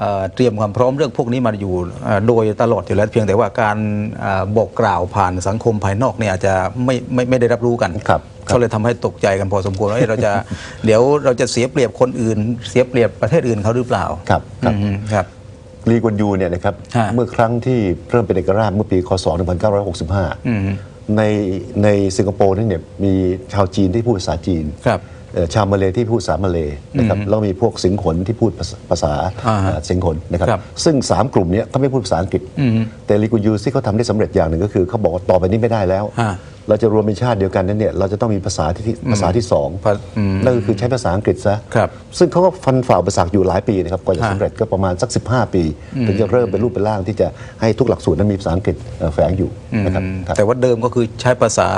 เอ่อเตรียมความพร้อมเรื่องพวกนี้มาอยู่เอ่อโดยตลอดอยู่แล้วเพียงแต่ว่าการเอ่อบอกกล่าวผ่านสังคมภายนอกเนี่ยอาจจะไม่ไม่ไม่ได้รับรู้กันครับก็เลยทำให้ตกใจกันพอสมควรว่าเอ๊ะเราจะเดี๋ยวเราจะเสียเปรียบคนอื่น เสียเปรียบประเทศอื่นเขาหรือเปล่าครับครับอืมครับลีกวนยูเนี่ยนะครับฮะเมื่อครั้งที่เริ่มเป็นเอกราชเมื่อปีคศอืม1965 ในในสิงคโปร์นี่เนี่ยมีชาวจีนที่พูดภาษาจีนครับเอ่อ ชาวมาเลย์ที่พูดภาษามาเลย์นะครับแล้วมีพวกสิงขนที่พูดภาษาภาษาอ่าฮะเอ่อสิงขนนะครับครับซึ่ง 3 กลุ่มเนี้เขาไม่พูดภาษาอังกฤษอืมแต่ลีกวนยูที่เขาทำได้สำเร็จอย่างหนึ่งก็คือเขาบอกว่าต่อไปนี้ไม่ได้แล้วฮะ เราจะรวมเป็นชาติเดียวกันนั้นเนี่ยเราจะต้องมีภาษาที่ภาษาที่สองภาอืมนั่นก็คือใช้ภาษาอังกฤษซะครับซึ่งเขาก็ฟันฝ่าอุปสรรคอยู่หลายปีนะครับกว่าจะฮะสำเร็จก็ประมาณสัก 15 ปีถึงจะเริ่มเป็นรูปเป็นร่างที่จะให้ทุกหลักสูตรนั้นมีภาษาอังกฤษเอ่อแฝงอยู่นะครับครับแต่ว่าเดิมก็คือใช้ภาษา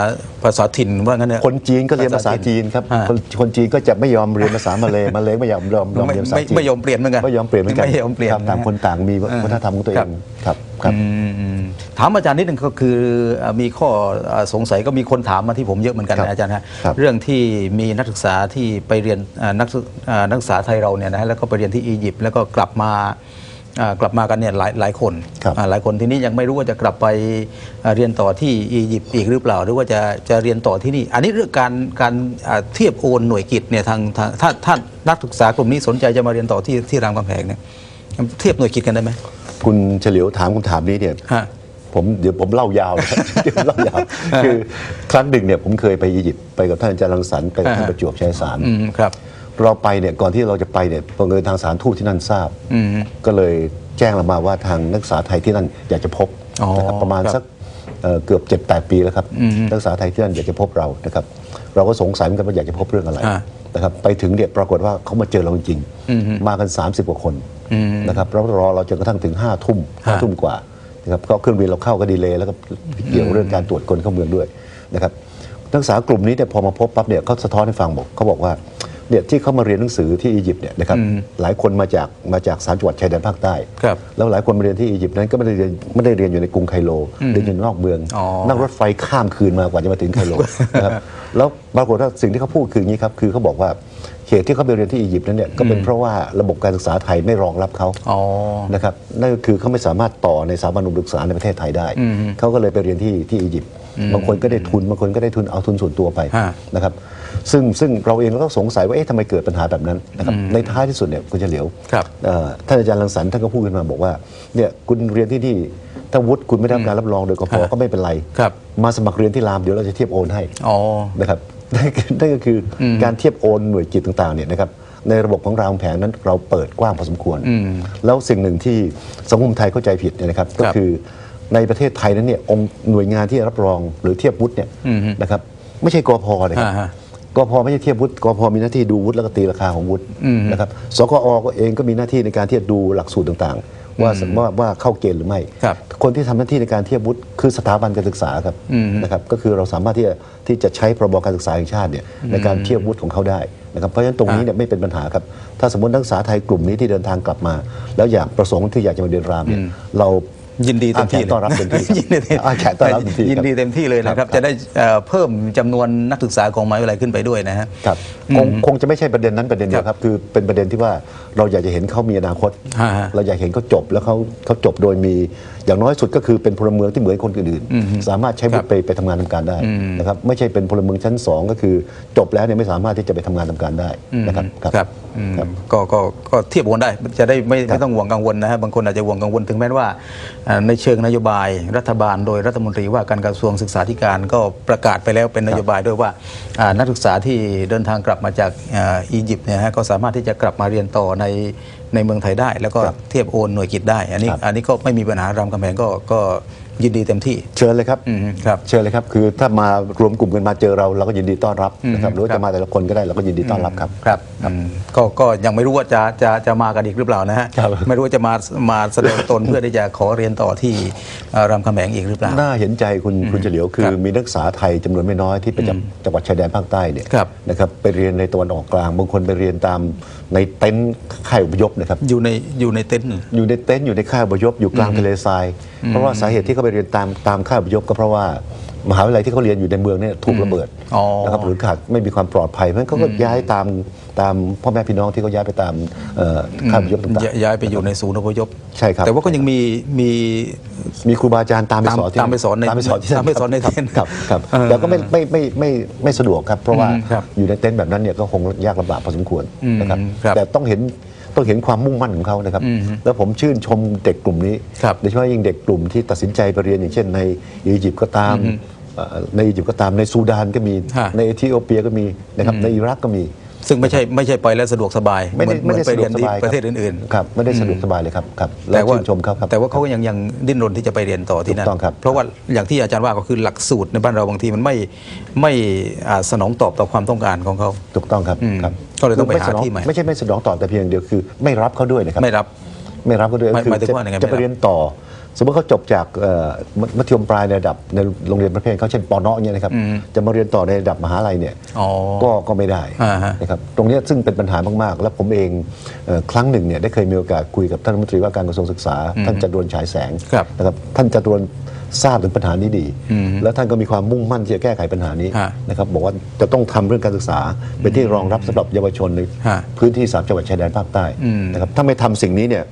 ภาษาถิ่นว่างั้นเนี่ยคนจีนก็เรียนภาษาจีนครับฮะคนคนจีนก็จะไม่ยอมเรียนภาษามาเลยมาเลยไม่ยอมยอมยอมไม่เรียนภาษาไม่จีนไม่ยอมเปลี่ยนเหมือนกันไม่ยอมเปลี่ยนเหมือนกันไม่ยอมเปลี่ยนครับต่างนะคนต่างมีอ่าวัฒนธรรมของตัวเอครังบครับ ครับอืมถามอาจารย์นิดนึงก็คือเอ่อมีข้อเอ่อสงสัยก็มีคนถามมาที่ผมเยอะเหมือนกันครับนะอาจารย์ฮะครับเรื่องที่มีนักศึกษาที่ไปเรียนเอ่อนักศึกเอ่อนักศึกษาไทยเราเนี่ยนะแล้วก็ไปเรียนที่อียิปต์แล้วก็กลับมาเอ่อกลับมากันเนี่ยหลายหลายคนครับอ่าหลายคนทีนี้ยังไม่รู้ว่าจะกลับไปเอ่อเรียนต่อที่อียิปต์อีกหรือเปล่า หรือว่าจะจะเรียนต่อที่นี่ อันนี้เรื่องการการอ่าเทียบโอนหน่วยกิจเนี่ยทางทางถ้าถ้านักศึกษากลุ่มนี้สนใจจะมาเรียนต่อที่ที่รามคำแหงเนี่ย เทียบหน่วยกิจกันได้ไหม คุณเฉลียวถามคำถามนี้เนี่ยฮะ ผมเดี๋ยวผมเล่ายาวเลยเดี๋ยวผมเล่ายาวคือครั้งหนึ่งเนี่ยผมเคยไปอียิปต์ไปกับท่านอาจารย์รังสรรค์ไปกับท่านอ่าฮะประจวบชัยสาร อืมครับ เราไปเนี่ยก่อนที่เราจะไปเนี่ยบังเอิญทางสารทูตที่นั่นทราบ อืมก็เลยแจ้งเรามาว่าทางนักศึกษาไทยที่นั่นอยากจะพบอ๋อนะครับประมาณครับสักเอ่อเกือบ7จ็ดแปีแล้วครับนักศึกษาไทยที่นั่นอยากจะพบเรานะครับเราก็สงสัยเหมือนกันว่าอยากจะพบเรื่องอะไรอ่านะครับไปถึงเนี่ยปรากฏว่าเขามาเจอเราจริงๆมากัน 30กว่าคน นะครับแล้วรอเราจนกระทั่งถึง5้าทุ่มห้าฮะทุ่มกว่านะครับก็เครื่องบินเราเข้าก็ดีเลยแล้วก็เกี่ยวเรื่องการตรวจคนเข้าเมืองด้วยนะครับนักศึกษากลุ่มนี้เนี่ยพอมาพบปั๊บเนี่ยเขาสะท้อนให้ฟังบอกเขาบอกว่าเนี่ยที่เขามาเรียนหนังสือที่อียิปต์เนี่ยนะครับหลายคนมาจากมาจากสามจังหวัดชายแดนภาคใต้ครับแล้วหลายคนมาเรียนที่อียิปต์นั้นก็ไม่ได้เรียนไม่ได้เรียนอยู่ในกรุงไคโรเรียนอยู่นอกเมืองอ๋อนั่งรถไฟข้ามคืนมากว่าจะมาถึงไคโรนะครับแล้วปรากฏว่าสิ่งที่เขาพูดคืออย่างนี้ครับคือเขาบอกว่า เหตุที่เขาไปเรียนที่อียิปต์นั้นเนี่ยก็เป็นเพราะว่าระบบการศึกษาไทยไม่รองรับเขาอ๋อ นะครับนั่นก็คือเขาไม่สามารถต่อในสถาบันอุดมศึกษาในประเทศไทยได้เขาก็เลยไปเรียนที่ที่อียิปต์บางคนก็ได้ทุนบางคนก็ได้ทุนเอาทุนส่วนตัวไปฮะ นะครับซึ่งซึ่งเราเองเราก็สงสัยว่าเอ๊ะทำไมเกิดปัญหาแบบนั้นนะครับในท้ายที่สุดเนี่ยคุณเฉลียว ครับ เอ่อท่านอาจารย์รังสรรค์ท่านก็พูดขึ้นมาบอกว่าเนี่ยคุณเรียนที่นี่ถ้าวุฒิคุณไม่ได้รับการรับรองโดยกพฮะก็ไม่เป็นไร ครับ มาสมัครเรียนที่รามเดี๋ยวเราจะเทียบโอนให้อ๋อ นะครับ นั่นคือนั่นก็คืออการเทียบโอนหน่วยกิจต่างๆเนี่ยนะครับในระบบของรามแผงนั้นเราเปิดกว้างพอสมควร แล้วสิ่งหนึ่งที่สังคมไทยเข้าใจผิดเนี่ยนะครับก็ครับคือในประเทศไทยนั้นเนี่ยองค์หน่วยงานที่รับรองหรือเทียบวุฒิเนี่ยนะครับไม่ใช่กพนะครับอ่าฮะกพไม่ใช่เทียบวุฒิกพมีหน้าที่ดูวุฒิแล้วก็ตีราคาของวุฒินะครับสกอก็เองก็มีหน้าที่ในการที่จะดูหลักสูตรต่างๆ ว่าว่าว่าเข้าเกณฑ์หรือไม่ครับคนที่ทำหน้าที่ในการเทียบวุฒิคือสถาบันการศึกษาครับนะครับก็คือเราสามารถที่จะที่จะใช้พรบการศึกษาแห่งชาติเนี่ยในการเทียบวุฒิของเขาได้นะครับเพราะฉะนั้นตรงนี้เนี่ยไม่เป็นปัญหาครับถ้าสมมตินักศึกษาไทยกลุ่มนี้ที่เดินทางกลับมา แล้วอยากประสงค์ที่อยากจะมาเรียนรามเนี่ยเรา ยินดีเต็มที่อาแขนต้อนรับเต็มที่ครับยินดีเต็มอาแขนต้อนรับเต็มที่ครับยินดีเต็มที่เลยนะคครัรับบจะได้เอ่อเพิ่มจำนวนนักศึกษาของมหาวิทยาลัยขึ้นไปด้วยนะฮะครับคงคงจะไม่ใช่ประเด็นนั้นประเด็นเดียวครับ คือเป็นประเด็นที่ว่าเราอยากจะเห็นเขามีอนาคตฮะฮะเราอยากเห็นเขาจบแล้วเขาเขาจบโดยมี อย่างน้อยสุดก็คือเป็นพลเมืองที่เหมือนคนอื่นๆ สามารถใช้วุฒิไปไปทำงานทำการได้นะครับไม่ใช่เป็นพลเมืองชั้นสองก็คือจบแล้วเนี่ยไม่สามารถที่จะไปทำงานทำการได้นะครับครับอืมก็ก็ก็เทียบโอนได้จะได้ไม่ไม่ต้องห่วงกังวลนะฮะบางคนอาจจะห่วงกังวลถึงแม้ว่าเอ่อในเชิงนโยบายรัฐบาลโดยรัฐมนตรีว่าการกระทรวงศึกษาธิการก็ประกาศไปแล้วเป็นนโยบายด้วยว่าอ่านักศึกษาที่เดินทางกลับมาจากอ่าอียิปต์เนี่ยฮะก็สามารถที่จะกลับมาเรียนต่อใน ในเมืองไทยได้ แล้วก็ครับเทียบโอนหน่วยกิจได้ อันนี้ครับอันนี้ก็ไม่มีปัญหารามคำแหงก็ก็ยินดีเต็มที่เชิญเลยครับอืมครับเชิญเลยครับ คือถ้ามารวมกลุ่มกันมาเจอเราเราก็ยินดีต้อนรับนะครับหรือว่าครับจะมาแต่ละคนก็ได้เราก็ยินดีต้อนรับครับครับอืมก็ก็ยังไม่รู้ว่าจะจะจะมากันอีกหรือเปล่านะฮะครับไม่รู้ว่าจะมามาแสดงตนเพื่อที่จะขอเรียนต่อที่เอ่อรามคำแหงอีกหรือเปล่าน่าเห็นใจคุณคุณเฉลียวคือครับมีนักศึกษาไทยจำนวนไม่น้อยที่ไปจากจังหวัดชายแดนภาคใต้เนี่ยครับนะครับไปเรียนในตะวันออกกลางบางคนไปเรียนตาม ในเต็นท์ค่ายอพยพนะครับอยู่ในอยู่ในเต็นท์อยู่ในเต็นท์อยู่ในค่ายอพยพอยู่กลางทะเลทราย เพราะว่าสาเหตุที่เขาไปเรียนตามตามค่ายอพยพก็เพราะว่า มหาวิทยาลัยที่เขาเรียนอยู่ในเมืองเนี่ยถูกระเบิดอ๋อ นะครับหรือขาดไม่มีความปลอดภัยเพราะฉะนั้นเขาก็ย้ายตามตามพ่อแม่พี่น้องที่เขาย้ายไปตามเอ่อค่ายอพยพต่างย้ายย้ายไปอยู่ในศูนย์อพยพใช่ครับ แต่ว่าก็ยังมีมี ๆ มีครูบาอาจารย์ตามไปตามสอนที่ตามไปสอนในตามไปสอนที่ตามไปสอนในครับเต็นท์ครับครับเออแต่ก็ไม่ไม่ไม่ไม่ไม่สะดวกครับ เพราะว่าอืมครับอยู่ในเต็นท์แบบนั้นเนี่ยก็คงยากลำบากพอสมควรอืมนะครับครับ แต่ต้องเห็น ต้องเห็นความมุ่งมั่นของเขานะครับอืมแล้วผมชื่นชมเด็กกลุ่มนี้ครับโดยเฉพาะยิ่งเด็กกลุ่มที่ตัดสินใจไปเรียนอย่างเช่น ในอียิปต์ก็ตามเอ่อในอียิปต์ก็ตามในซูดานก็มีฮะในเอธิโอเปียก็มีนะครับในอิรักก็มี ซึ่งไม่ใช่ไม่ใช่ไปแล้วสะดวกสบายไม่ได้เหมืไม่อนได้ไปสะดเรีวยกนสที่บายประเทศอื่นครับไม่ได้สะดวกสบายเลยครับครับๆแล้วชื่นชมเขาครับแต่ว่าเขาก็ยังยังดิ้นรนที่จะไปเรียนต่อที่นั่นถูกต้องครับเพราะว่าอย่างที่อาจารย์ว่าก็คือหลักสูตรในบ้านเราบางทีมันไม่ไม่อ่าสนองตอบต่อความต้องการของเขาถูกต้องครับอืมครับ ก็เลยต้องไปม่หาสนที่ใหม่ไม่ใช่ไม่สนองตอบแต่เพียงเดียวคือ ไม่รับเขาด้วยนะครับไม่รับไม่รับเขาด้วยหมายคือหมายถึงจะว่ายังไงจะไปไม่รับเรียนต่อ สมมติเขาจบจากเอ่อมัมัธยมปลายในระดับในโรงเรียนประเภทเขาเช่นปอนอเนี่ยนะครับจะมาเรียนต่อในระดับมหาลัยเนี่ยอ๋อก็ก็ไม่ได้อ่าฮะนะครับตรงเนี้ยซึ่งเป็นปัญหามากๆ และผมเองเอ่อครั้งหนึ่งเนี่ยได้เคยมีโอกาสคุยกับท่านรัฐมนตรีว่าการกระทรวงศึกษา ท่านจตุรนต์ฉายแสงครับนะครับท่านจตุรนต์ ทราบถึงปัญหานี้ดี แล้วท่านก็มีความมุ่งมั่นที่จะแก้ไขปัญหานี้ฮะนะครับบอกว่าจะต้องทำเรื่องการศึกษา เป็นที่รองรับสำหรับเยาวชนในฮะพื้นที่สามจังหวัดชายแดนภาคใต้นะครับถ้าไม่ทำสิ่งนี้เนี่ย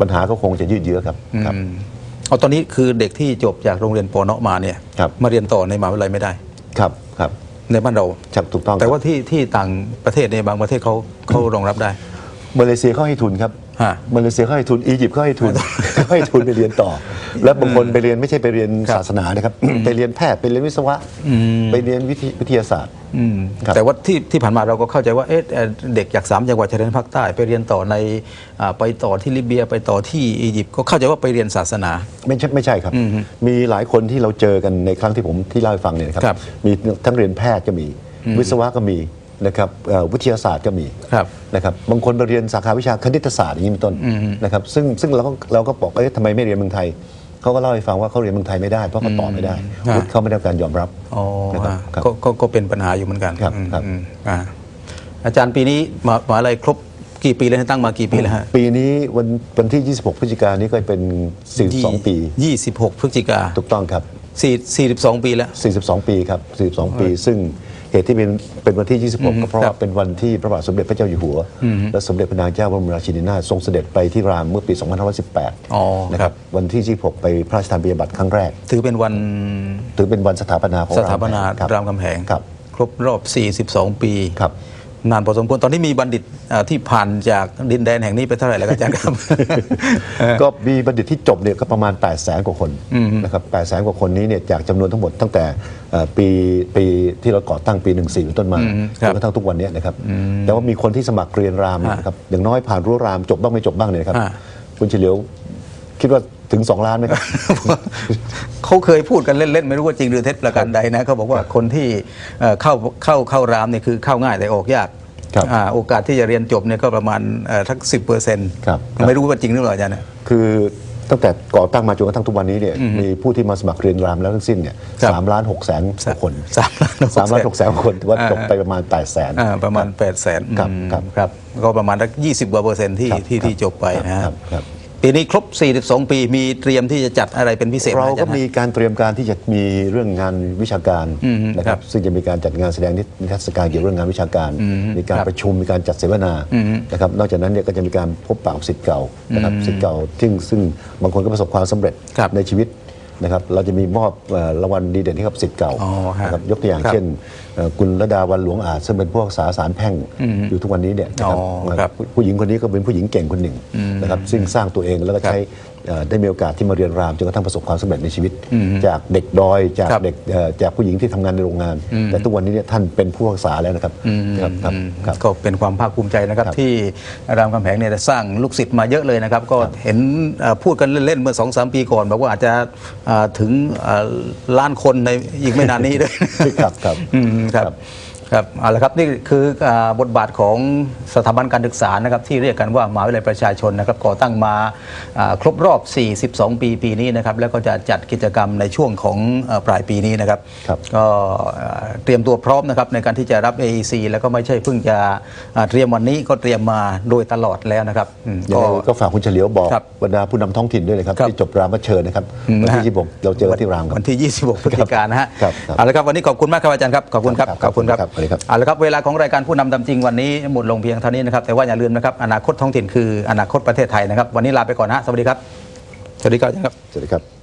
ปัญหาก็คงจะยืดเยื้อครับครับอืมเอาตอนนี้คือเด็กที่จบจากโรงเรียนปอนอมาเนี่ยครับมาเรียนต่อในมหาวิทยาลัยไม่ได้ครับครับในบ้านเราครับถูกต้อง แต่ว่าที่ที่ต่างประเทศในยบางประเทศเขาเขารองรับได้มาเลเซียเขาให้ทุนครับฮะมาเลเซียเขาให้ทุนอียิปต์เขาให้ทุนเขา ให้ทุนไปเรียนต่อ แล้วบางคนไปเรียนไม่ใช่ไปเรียนครับศาสนานะครับ ไปเรียนแพทย์ไปเรียนวิศวะไปเรียนวิทยวิทยาศาสตร์ อืมครับแต่ว่าที่ที่ผ่านมาเราก็เข้าใจว่าเอ๊ะเอ่อเด็กจากสามจังหวัดชายแดนภาคใต้ไปเรียนต่อในอ่าไปต่อที่ลิเบียไปต่อที่อียิปต์ก็เข้าใจว่าไปเรียนศาสนา ไม่ใช่ไม่ใช่ครับ มีหลายคนที่เราเจอกันในครั้งที่ผมที่เล่าให้ฟังเนี่ยนะครับ ครับมีทั้งเรียนแพทย์ก็มี วิศวะก็มี นะครับเอ่อวิทยาศาสตร์ก็มีครับนะครับบางคนไปเรียนสาขาวิชาคณิตศาสตร์อย่างนี้เป็นต้นนะครับซึ่งซึ่งเราก็เราก็บอกเอ๊ะทำไมไม่เรียนเมืองไทยเขาก็เล่าให้ฟังว่าเขาเรียนเมืองไทยไม่ได้เพราะเขาต่อไม่ได้ฮะ วุฒิเขาไม่ได้รับการยอมรับ อ๋อนะครับฮะครับก็ก็ก็เป็นปัญหาอยู่เหมือนกันครับอืมครับ อืมอ่าอาจารย์ปีนี้มหามหาอะไรครบกี่ปีแล้วตั้งมากี่ปีแล้วฮะปีนี้วันวันที่ 26 พฤศจิกายนนี้ก็เป็น 42 ปี ยี่สิบหกพฤศจิกาถูกต้องครับ สี่สี่สิบสองปีแล้ว 42 ปีครับ 42 ปี ซึ่ง เหตุที่เป็นเป็นวันที่ 26 ก็เพราะครัว่าบเป็นวันที่พระบาทสมเด็จพระเจ้าอยู่หัว และสมเด็จพระนางเจ้าพระบรมราชินีนาถทรงเสด็จไปที่รามเมื่อปี 2518อ๋อนะคครัรับบวันที่ 26 ไปพระราชทานปริญญาบัตรครั้งแรก ถือเป็นวันถือเป็นวันสถาปนาของสถาปนาคบรามคำแหงครับครบรอบ 42 ปีครับ นานพอสมควรตอนนี้มีบัณฑิตอ่าที่ผ่านจากดินแดนแห่งนี้ไปเท่าไหร่แล้วครับอาจารย์ครับ ก็มีบัณฑิตที่จบเนี่ยก็ประมาณ8 0 0แสนกว่าคนนะครับ8 0 0แสนกว่าคนนี้เนี่ยจากจำนวนทั้งหมดตั้งแต่เอ่อปีปีที่เราก่อตั้งปี 14เป็นต้นมาครัจบนกระทั่งทุกวันเนี้นะครับแต่ว่ามีคนที่สมัครเรียนรามนะครับอย่างน้อยผ่านรั้วรามจบบ้างไม่จบบ้างเนี่ยนะครับอ่าคุณเฉลียว คิดว่าถึง 2 ล้านไหมครับ เขาเคยพูดกันเล่น ๆ ไม่รู้ว่าจริงหรือเท็จประการใดนะเขาบอกว่าคนที่เอ่อเข้าเข้าเข้ารามเนี่ยคือเข้าง่ายแต่ออกยากครับอ่าโอกาสที่จะเรียนจบเนี่ยก็ประมาณเอ่อทักสิบเปอร์เซ็นต์ครับครับ ไม่รู้ว่าจริงหรือเปล่าอาจารย์เนี่ยคือตั้งแต่ก่อตั้งมาจนกระทั่งทุกวันนี้เนี่ยมีผู้ที่มาสมัครเรียนรามแล้วทั้งสิ้นเนี่ยครับ สามล้านหกแสนกว่าคนสามล้านหกแสนสามล้านหกแสนคนถือว่าจบไปประมาณ8ปดแสน อ่าประมาณ8ปดแสนครับครับครับก็ประมาณสักยี่สิบกว่าเปอร์เซ็นต์ที่ครับที่ครับที่จบไปนะฮะ ครับครับ ปีนี้ครบ 42 ปีมีเตรียมที่จะจัดอะไรเป็นพิเศษไหเราอจก็ย์ฮะมีการเตรียมการที่จะมีเรื่องงานวิชาการอืมนะคครัรับบซึ่งจะมีการจัดงานแสดงนิทรรศการเกี่ยวกับเรื่องงานวิชาการ มีการครับประชุมมีการจัดเสวนานะครับนอกจากนั้นเนี่ยก็จะมีการพบปะกับศิษย์เก่านะครับศิษย์เก่าซึ่งซึ่งบางคนก็ประสบความสำเร็จครับในชีวิตนะครับเราจะมีมอบเอ่อรางวัลดีเด่นให้กับศิษย์เก่าอ๋อฮะนะครับยกตัวอย่างครับเช่นเอ่อ คุณระดาวันหลวงอาจซึ่งเป็นผู้รักษาสารแพ่งอยู่ทุกวันนี้เนี่ยนะครับอ๋อครับผู้ผู้หญิงคนนี้ก็เป็นผู้หญิงเก่งคนหนึ่งนะครับซึ่งสร้างตัวเองแล้วก็ใช้เอ่อได้มีโอกาสที่มาเรียนรามจนกระทั่งประสบความสำเร็จในชีวิต จากเด็กดอยจากครับเด็กเอ่อจากผู้หญิงที่ทำงานในโรงงาน แต่ทุกวันนี้เนี่ยท่านเป็นผู้รักษาแล้วนะครับครับครับครับก็เป็นความภาคภูมิใจนะครับครับที่รามคำแหงเนี่ยได้สร้างลูกศิษย์มาเยอะเลยนะครับ ก็เห็นเอ่อพูดกันเล่นๆเมื่อสองสามปีก่อนบอกว่าอาจจะเอ่อถึงเอ่อล้านคนในอีกไม่นานนี้ด้วยครับครับอืมครับ ครับเอาละครับนี่คืออ่าบทบาทของสถาบันการศึกษานะครับที่เรียกกันว่ามหาวิทยาลัยประชาชนนะครับก่อตั้งมาอ่าครบรอบ 42 ปีปีนี้นะครับแล้วก็จะจัดกิจกรรมในช่วงของเอ่อปลายปีนี้นะครับครับก็อ่าเตรียมตัวพร้อมนะครับในการที่จะรับ AEC แล้วก็ไม่ใช่เพิ่งจะอ่าเตรียมวันนี้ก็เตรียมมาโดยตลอดแล้วนะครับอืมยังไงก็ฝากคุณเฉลียวบอกครับบรรดาผู้นำท้องถิ่นด้วยนะครับครับที่จบรามเชิญนะครับอืมวันที่นะฮะ26 เราเจอกันที่รามครับวันที่ 26พฤศจิกายนนะฮะครับครับเอาละครับวันนี้ขอบคุณมากครับอาจารย์ครับขอบคุณครับครับขอบคุณครับครับสวัสดีครับเอาละครับเวลาของรายการผู้นำตามจริงวันนี้หมดลงเพียงเท่านี้นะครับแต่ว่าอย่าลืมนะครับอนาคตท้องถิ่นคืออนาคตประเทศไทยนะครับ วันนี้ลาไปก่อนนะฮะสวัสดีครับสวัสดีครับอาจารย์ครับสวัสดีครับ